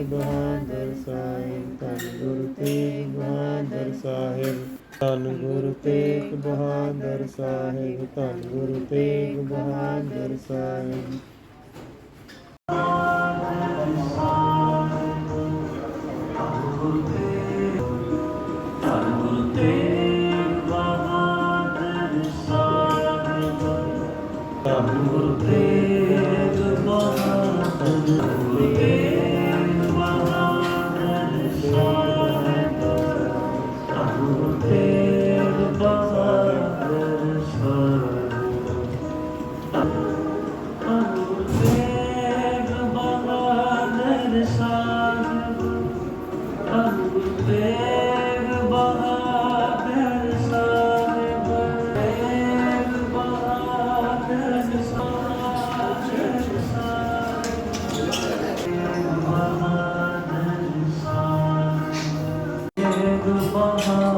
ਬਹਾਦਰ ਸਾਹਿਬ ਧੰਨ ਗੁਰੂ ਤੇਗ ਬਹਾਦਰ ਸਾਹਿਬ ਧੰਨ ਗੁਰੂ ਤੇਗ ਬਹਾਦਰ ਸਾਹਿਬ ਧੰਨ ਗੁਰੂ ਤੇਗ ਬਹਾਦਰ ਸਾਹਿਬ ਧੰਨ ਗੁਰੂ 广场